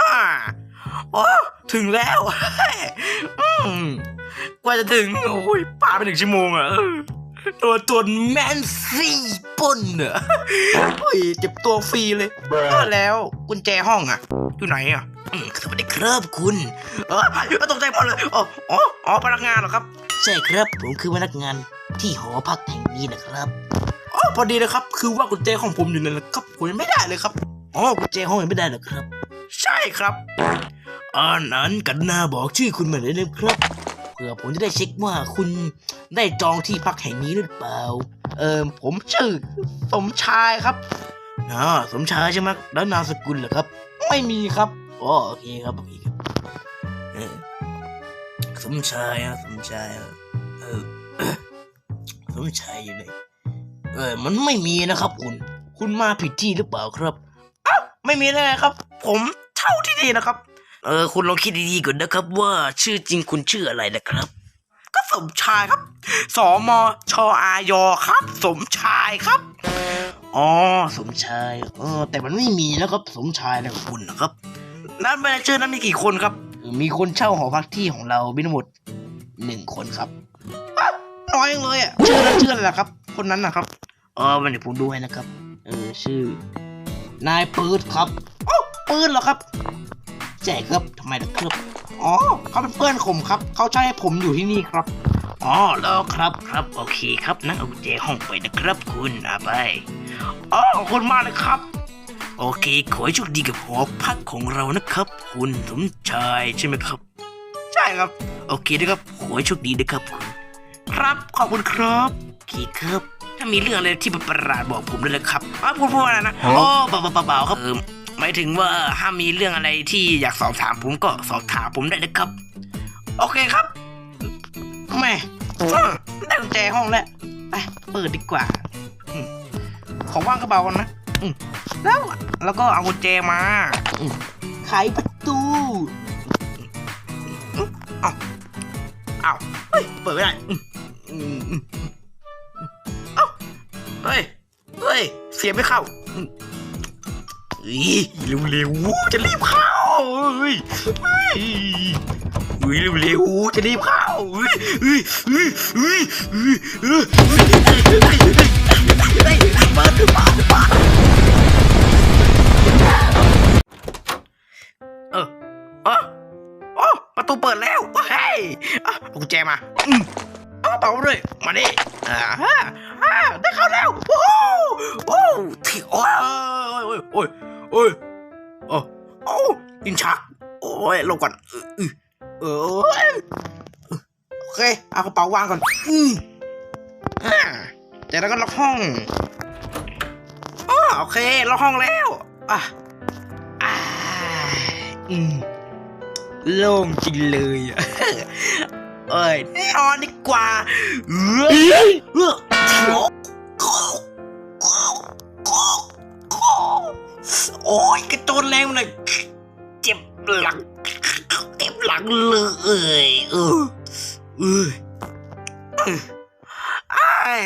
อ่าโอ้ถึงแล้วอืมกว่าจะถึง โอ้ยป่าไปหนึ่งชั่วโมงอะเออตัวตนแมนซี่ปล้นเหรอโอ้ยเจ็บตัวฟรีเลยก็แล้วกุญแจห้องอะอยู่ไหนอะอืมสวัสดีครับคุณ เออตกใจหมดเลยอ๋ออ๋ออ๋อพนักงานเหรอครับ ใช่ครับ ผมคือพนักงานที่หอพักแห่งนี้นะครับอ๋อ พอดีเลยครับ คือว่ากุญแจของผมอยู่นั่นแหละครับผมยังไม่ได้เลยครับอ๋อกุญแจห้องยังไม่ได้เหรอครับ ใช่ครับอันนั้นกันนาบอกชื่อคุณมาเลยนะครับเผื่อผมจะได้เช็คว่าคุณได้จองที่พักแห่งนี้หรือเปล่า เออผมชื่อสมชายครับอ๋อสมชายใช่ไหมแล้วนามสกุลเหรอครับ ไม่มีครับอ๋อโอเคครับโอเคครับสมชายอะสมชายอะเออสมชายอยู่ไหน เออมันไม่มีนะครับคุณ คุณมาผิดที่หรือเปล่าครับไม่มีเลยครับ ผมเท่าที่ดีนะครับ เออ คุณลองคิดดีๆก่อนนะครับ ว่าชื่อจริงคุณชื่ออะไรนะครับ ก็สมชายครับ สมชอายอครับ สมชายครับ อ๋อ สมชาย เออ แต่มันไม่มีนะครับ สมชายนะคุณนะครับ นั้นเป็นชื่อนั้นมีกี่คนครับเออมีคนเช่าหอพักที่ของเรามีทั้งหมดหนึ่งคนครับ น้อยจังเลยอะชื่อนั้นชื่ออะไรล่ะครับ คนนั้นนะครับ เออวันนี้ผมดูให้นะครับ เออชื่อ นายปืดครับปืนเหรอครับแจกครับทำไมล่ะครับอ๋อเขาเป็นเพื่อนผมครับ เขาใช้ให้ผมอยู่ที่นี่ครับอ๋อแล้วครับครับโอเคครับนั่งเอากุญแจห้องไปนะครับ คุณเอาไปอ๋อขอบคุณมากเลยครับ โอเค ขอให้โชคดีกับหอพักของเรานะครับ คุณสมชายใช่ไหมครับ ใช่ครับ โอเคนะครับขอให้โชคดีนะครับคุณ ครับ ขอบคุณครับโอเคครับ ถ้ามีเรื่องอะไรที่ประหลาดบอกผมด้วยนะครับอ้าวพูดพูดอะไรนะโอ้เปล่าเปล่าเปล่าครับเออหมายถึงว่าถ้ามีเรื่องอะไรที่อยากสอบถามผมก็สอบถามผมได้นะครับ โอเคครับแม่อืมได้กุญแจห้องแล้วไปเปิดดีกว่าอืมขอว่างกระเป๋าก่อนนะอืมแล้วแล้วก็เอากุญแจมาไขประตูอ้าวเฮ้ยเปิดไม่ได้อืมอืมอืม เอ้าเฮ้ย เฮ้ย เสียไม่เข้าเร็วเยเร็วๆจะรีบเข้าเฮ้ยเฮ้ยเฮ้ยเฮ้ยเฮ้ยมามามาเออเออโอประตูเปิดแล้วเฮ้ยเอากุญแจมา กระเป๋ามาด้วย มาดิอ่าฮะอ่าได้เข้าแล้วโอ้โหโอ้โหที่โอ้ยโอ้ยโอ้ยโอ้ยโอ้โอ้ยินชัก โอ้ยลงก่อนเออเออเออโอเค เอากระเป๋าวางก่อนอืมอ่าจากนั้นก็ล็อกห้องอ๋อโอเค ล็อกห้องแล้วอะอ่าอืมโล่งจริงเลยอะ เอ้ยนอนดีกว่าเอ้ยเอ้ยโอ้ยกระโจนแรงหน่อยเจ็บหลังเจ็บหลังเลยเออเออเออไอ้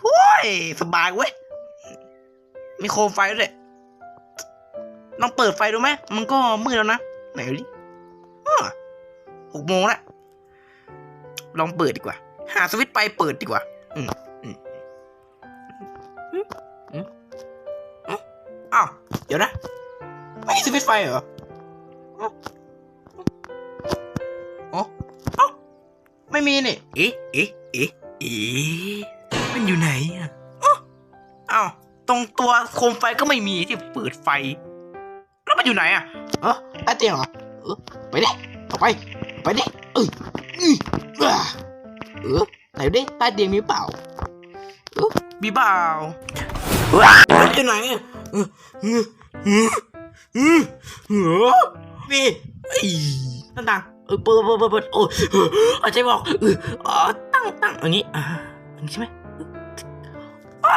โว้ยสบายเว้ย มีโคมไฟด้วยลองเปิดไฟดูไหม มันก็มืดแล้วนะ ไหนดิหกโมงแล้ว ลองเปิดดีกว่า หาสวิตช์ไปเปิดดีกว่าอืมอืมอืมอืมอ้าว เดี๋ยวนะ ไม่มีสวิตช์ไฟเหรออ๋ออ๋อเอ้าไม่มีนี่ เอ๊ะ เอ๊ะ เอ๊ะ เอ๊ะ มันอยู่ไหนอะอ้าวตรงตัวโคมไฟก็ไม่มีที่เปิดไฟ แล้วมันอยู่ไหนอะ เออใต้เตียงเหรอ เออ ไปดิเอาไป ไปดิเอ้ยอื้ออ่า เออไหนดูดิใต้เตียงมีเปล่ามีเปล่ามันอยู่ไหนอะเออเออเออเออเออมีเอ้ยหน้าต่างเออเปิดเปิดเปิดเปิดโอ้ยเอออาจจะบอกเอออ๋อตั้งตั้งอย่างนี้อ่าอย่างนี้ใช่ไหมอ่า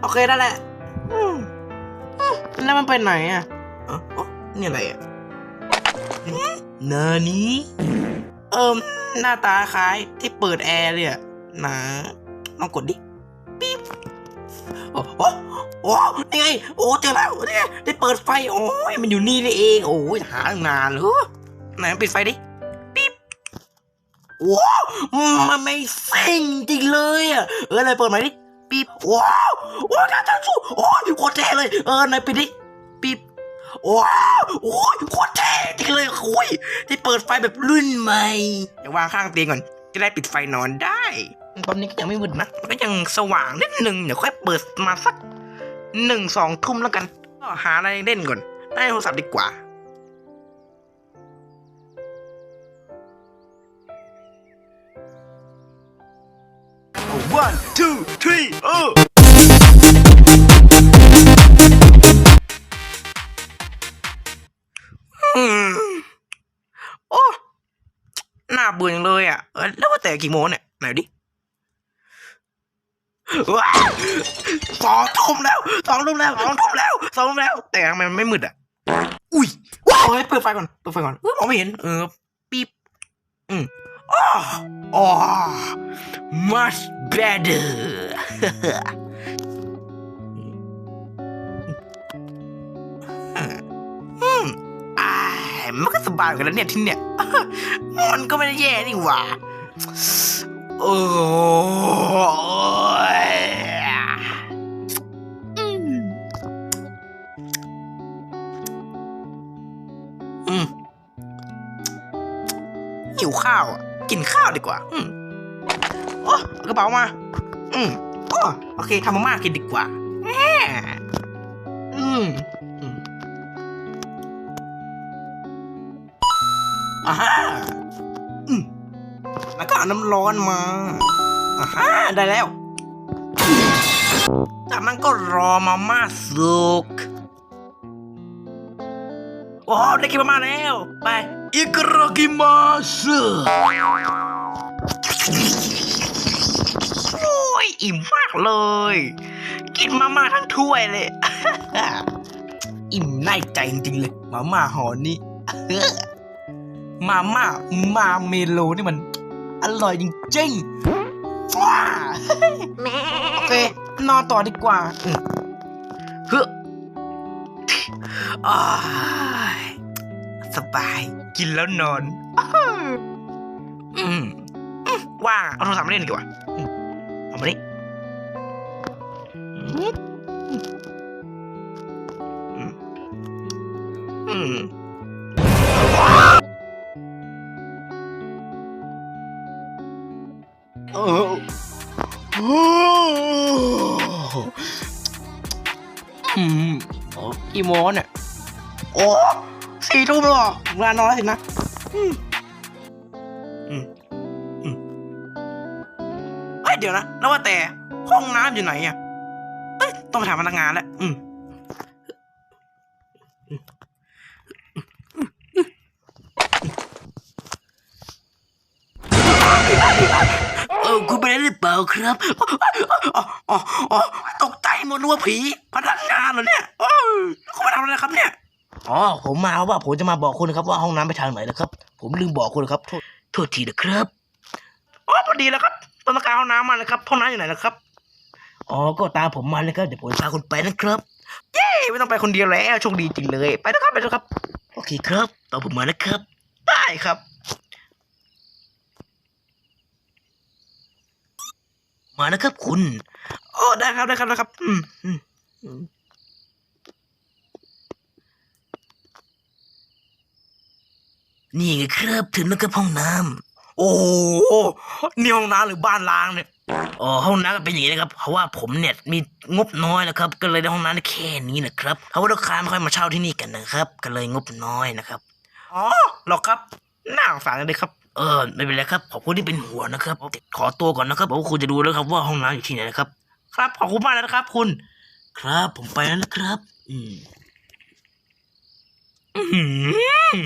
โอเคได้แหละอืมอืมแล้วมันไปไหนอะอ๋ออ๋อนี่อะไรอะนานี้ เอิมหน้าตาคล้ายที่เปิดแอร์เลยอะนะลองกดดิปิ๊บโอ้โหโอ้นี่ไงโอ้เจอแล้วนี่ไงได้เปิดไฟโอ้ยมันอยู่นี่นี่เองโอ้ยหาตั้งนานเลยไหนปิดไฟดิปิ๊บว้าวมันไม่เซ็งจริงเลยอะเอออะไรเปิดไหมดิปิ๊บว้าวว้าวจ้าจ้าสู้โอ้ยโคตรเท่เลยเออไหนปิดดิปิ๊บว้าวโอ้ยโคตรเท่จริง อ้ยได้เปิดไฟแบบรุ่นใหม่เดี๋ยววางข้างเตียงก่อน จะได้ปิดไฟนอนได้ ตอนนี้ก็ยังไม่มืดนะมันก็ยังสว่างนิดหนึ่งเดี๋ยวค่อยเปิดมาสักหนึ่งสองทุ่มแล้วกัน ก็หาอะไรเล่นก่อน ได้โทรศัพท์ดีกว่า one two three เเบื่อจังเลยอะแล้วว่าแต่กี่โมงเนี่ยไหนดิว้าสองทุ่มแล้วสองทุ่มแล้วสองทุ่มแล้วสองทุ่มแล้ว แต่ทำไมมันไม่มืดอะ อุ้ยว้าวเฮ้ยเปิดไฟก่อนเปิดไฟก่อนเออมองไม่เห็น เออปิ๊บอืมอ๋ออ๋อ much better มันก็สบายเหมือนกันแล้วเนี่ยที่เนี่ย มันก็ไม่ได้แย่นี่หว่าโอ้ยอืมอืมหิวข้าวอะกินข้าวดีกว่า อืมโอ้กระเป๋ามา อืมโอ้โอเคทำมาม่ากินดีกว่าอืม อ่าฮะอืมแล้วก็เอาน้ำร้อนมาอ่าฮะได้แล้ว จากนั้นก็รอมาม่าสุกโอ้ได้กินมาม่าแล้ว ไปอิกรากิมาสโอ้ยอิ่มมากเลย กินมาม่าทั้งถ้วยเลย อิ่มในใจจริงๆเลย มาม่าหอนี้ มาม่ามาเมโลนี่มัน อร่อยจริงๆว้าโอเคนอนต่อดีกว่าอืมเฮ้ออ้ายสบายกินแล้วนอนอืมอืมว่างเอาโทรศัพท์มาเล่นดีกว่าอืมเอามาดิอืมอืม โมงเนี่ย โอ้สี่ทุ่มแล้วเหรอเวลานอนแล้วสินะอืมอืมอืมเอ้ยเดี๋ยวนะแล้วว่าแต่ห้องน้ำอยู่ไหนอะเอ้ยต้องไปถามพนักงานแล้วอืม ออคุณไปได้หรือเปล่าครับอ๋ออ๋ออ๋อตกใจหมดนึกว่าผีพนักงานเหรอเนี่ยคุณมาทำอะไรครับเนี่ยอ๋อผมมาว่าผมจะมาบอกคุณนะครับว่าห้องน้ำไปทางไหนนะครับ ผมลืมบอกคุณครับโทษโทษทีนะครับอ๋อพอดีแล้วครับต้องการห้องน้ำมาเลยครับห้องน้ำอยู่ไหนนะครับอ๋อก็ตามผมมาเลยครับเดี๋ยวผมพาคุณไปนะครับเย้ไม่ต้องไปคนเดียวแล้วโชคดีจริงเลย ไปนะครับไปนะครับ โอเคครับต่อผมมานะครับ ได้ครับ มานะครับคุณโอ้ได้ครับได้ครับได้ครับอืมอืมอืมนี่ไงครับถึงแล้วครับห้องน้ำโอ้โหนี่ห้องน้ำหรือบ้านล้างเนี่ยอ๋อห้องน้ำก็เป็นอย่างนี้นะครับเพราะว่าผมเนี่ยมีงบน้อยนะครับ ก็เลยได้ห้องน้ำได้แค่นี้นะครับเพราะว่าลูกค้าไม่ค่อยมาเช่าที่นี่กันนะครับ ก็เลยงบน้อยนะครับอ๋อหรอครับน่าสงสารเลยครับ เออไม่เป็นไรครับขอบคุณที่เป็นห่วงนะครับขอตัวก่อนนะครับบอกว่าคุณจะดูแล้วครับว่าห้องน้ำอยู่ที่ไหนนะครับ ครับขอบคุณมากนะครับ คุณ ครับ ผมไปแล้วนะครับ อืม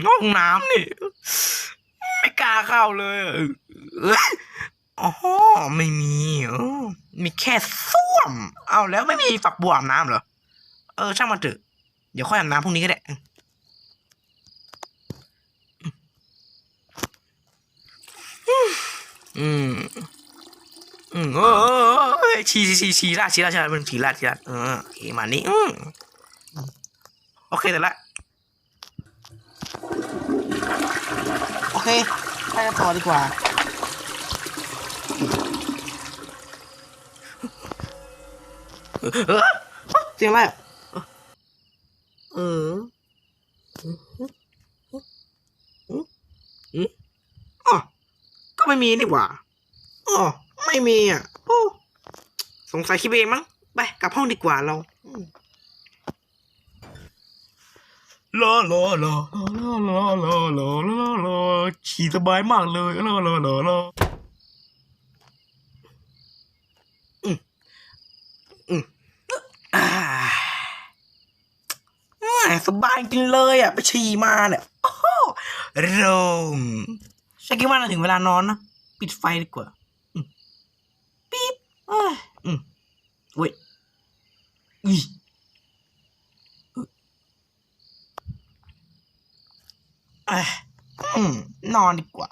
ห้องน้ำนี่ไม่กล้าเข้าเลยอ๋อไม่มีอมีแค่ส้วม เอาแล้วไม่มีฝักบัวอาบน้ำเหรอ เออ ช่างมันเถอะ เดี๋ยวค่อยอาบน้ำพรุ่งนี้ก็ได้ อืมอืมเออยชีชีชีชีราดชีราดชีราดมันชีราดชีราดเออโอเคมานี่อืมโอเคแต่ละโอเคไปกันต่อดีกว่าเออเออเสียงอะไรอะเอออ๋อก็ ไม่มีนี่หว่าอ๋อไม่มีอะโอ้สงสัยคิดไปเองมั้งไปกลับห้องดีกว่าเราอืมลาลาลาลาลาลาลาลาลาขี่สบายมากเลยลาลาลาลาอ่าแหม่สบายจริงเลยอะ ไปฉี่มาเนี่ยโอ้โหโรม ฉันคิดว่าน่าถึงเวลานอนนะปิดไฟดีกว่าปี๊บเอ้ยอืมเว้ยอีเอ้ยนอนดีกว่า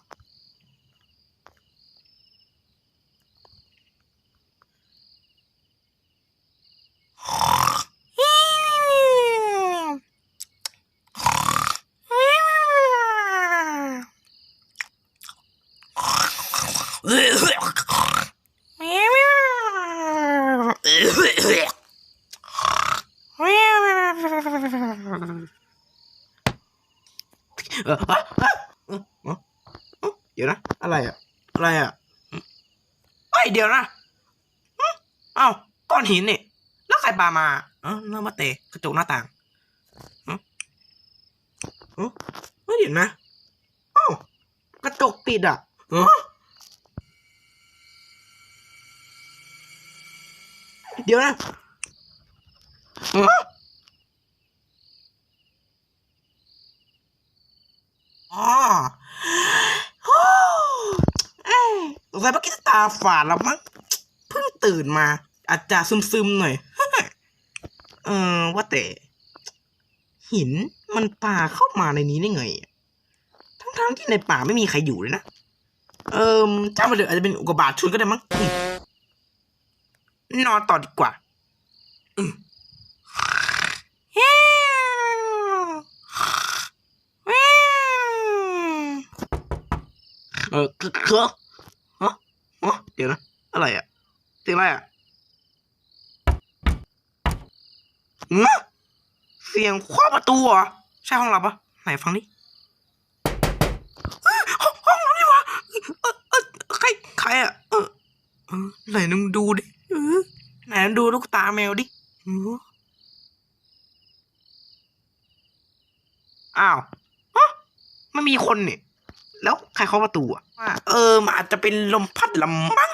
เดี๋ยวนะ อะไรอะอะไรอะไอยเดี๋ยวนะเอ้าก้อนหินนี่แล้วใครปามาเออเนื้อมาเตะกระจกหน้าต่างเฮ้ยเดี๋ยวนะเอ้ากระจกปิดอะฮะ เดี๋ยวนะฮะอ๋อโอ้ยสงสัยเมื่อกี้ตาฝาดแล้วมั้งเพิ่งตื่นมา อาจจะซึมๆหน่อย เออว่าแต่ หินมันป่าเข้ามาในนี้ได้ไง ทั้งๆที่ในป่าไม่มีใครอยู่เลยนะ เอิมจ้ามาเถออาจจะเป็นอุกกาบาตชนก็ได้มั้ง นอนต่อดีกว่าอืมเออคือคือฮะฮะเดี๋ยวนะ อะไรอะเสียงอะไรอะเงะเสียงคว้าประตูเหรอ ใช่ห้องเราปะไหนฟังดิห้องห้องเรานี่วะเออเออใคร ใครอะเออเออไหนนึงดูดิ ไหนดูลูกตาแมวดิอ้าวฮะไม่มีคนเนี่ย แล้วใครเคาะประตูอะเออมันอาจจะเป็นลมพัดลำมั้ง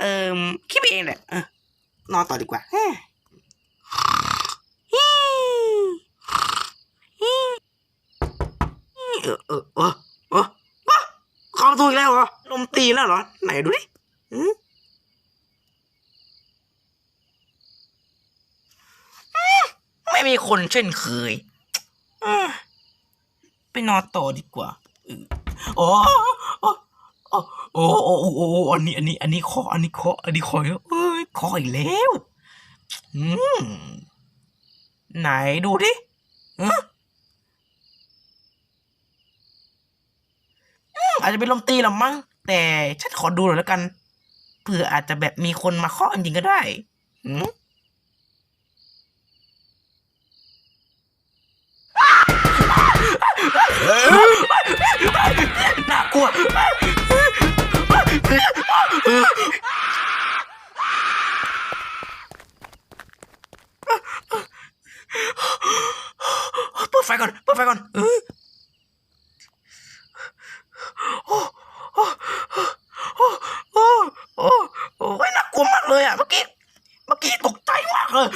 เออคิดไปเองแหละนอนต่อดีกว่าเฮ้ยเออเออเออเออเออเข้าประตูอีกแล้วเหรอลมตีแล้วเหรอ ไหนดูดิอืมอืม ไม่มีคนเช่นเคยอไปนอนต่อดีกว่าออโอ้โอ้โอ้โอ้โอ้โอ้โอ้อันนี้ อันนี้ อันนี้คาะอันนี้คาะอันนี้คาะแล้วเอ้ยคาะอีกแล้ว อืม ไหนดูดิอืมอาจจะเป็นลมตีหรอมั้ง แต่ฉันขอดูหน่อยแล้วกัน เผื่ออาจจะแบบมีคนมาเคาะจริงก็ได้ อืม น่ากลัวเปิดไฟก่อนเปิดไฟก่อนเออโอ้โอ้โอ้โอ้โอ้โอ้ยน่ากลัวมากเลยอะเมื่อกี้เมื่อกี้ตกใจมากเลย